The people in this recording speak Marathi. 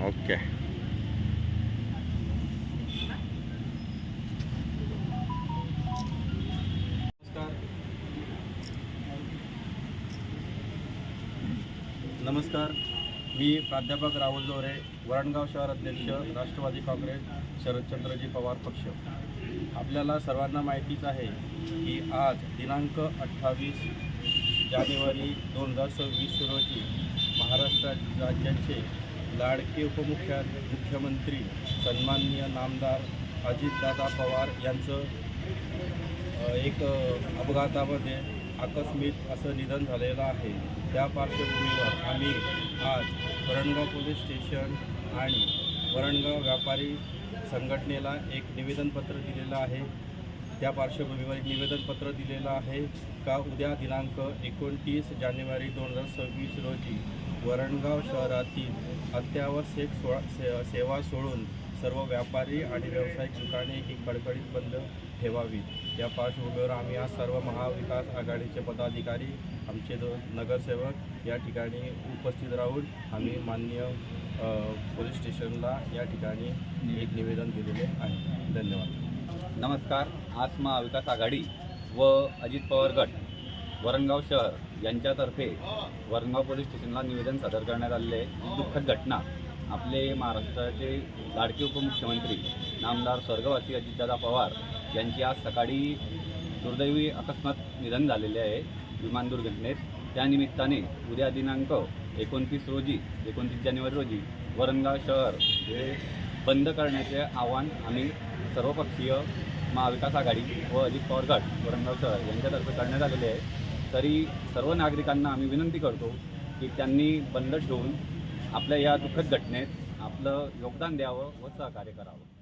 ओके नमस्कार. नमस्कार. मी प्राध्यापक राहुल जोरे वरणगाव शहर अध्यक्ष राष्ट्रवादी काँग्रेस शरदचंद्रजी पवार पक्ष. आपल्याला सर्वांना माहितीच आहे की आज दिनांक अठ्ठावीस जानेवारी दोन हजार सव्वीस रोजी महाराष्ट्र राज्याचे लाडके उपमुख्या मुख्यमंत्री सन्माननीय नामदार अजितदादा पवार यांचं एक अपघातामध्ये आकस्मित असं निधन झालेलं आहे. त्या पार्श्वभूमीवर आम्ही आज वरणगाव पोलीस स्टेशन आणि वरणगाव व्यापारी संघटनेला एक निवेदनपत्र दिलेलं आहे. त्या पार्श्वभूमीवर एक निवेदनपत्र दिलेलं आहे का? उद्या दिनांक एकोणतीस जानेवारी दोन हजार सव्वीस रोजी वरणगाव शहरातील अत्यावश्यक सोळा से सेवा सोडून सर्व व्यापारी आणि व्यावसायिक दुकाने ही कडकडीत बंद ठेवावी या पार्श्वभूमीवर आम्ही आज सर्व महाविकास आघाडीचे पदाधिकारी आमचे दो नगरसेवक या ठिकाणी उपस्थित राहून आम्ही मान्य पोलीस स्टेशनला या ठिकाणी एक निवेदन दिलेले आहे. धन्यवाद. नमस्कार आज महाविकास आघाडी व अजित पवार गट वरणगाव शहर यांच्यातर्फे वरणगाव पोलीस स्टेशनला निवेदन सादर करण्यात आलेले आहे. ही दुःखद घटना आपले महाराष्ट्राचे लाडके उपमुख्यमंत्री नामदार स्वर्गवासी अजितदादा पवार यांची आज सकाळी दुर्दैवी अकस्मात निधन झालेले आहे विमान दुर्घटनेत. त्यानिमित्ताने उद्या दिनांक एकोणतीस रोजी एकोणतीस जानेवारी रोजी वरणगाव शहर हे बंद करण्याचे आवाहन आम्ही सर्वपक्षीय महाविकास आघाडी व अजित पवार गट वरणगाव शहर यांच्यातर्फे करण्यात आलेले आहे. तरी सर्व नागरिकांना आम्ही विनंती करतो की त्यांनी बंद ठेवून आपल्या या दुःखद घटनेत आपलं योगदान द्यावं व सहकार्य करावं.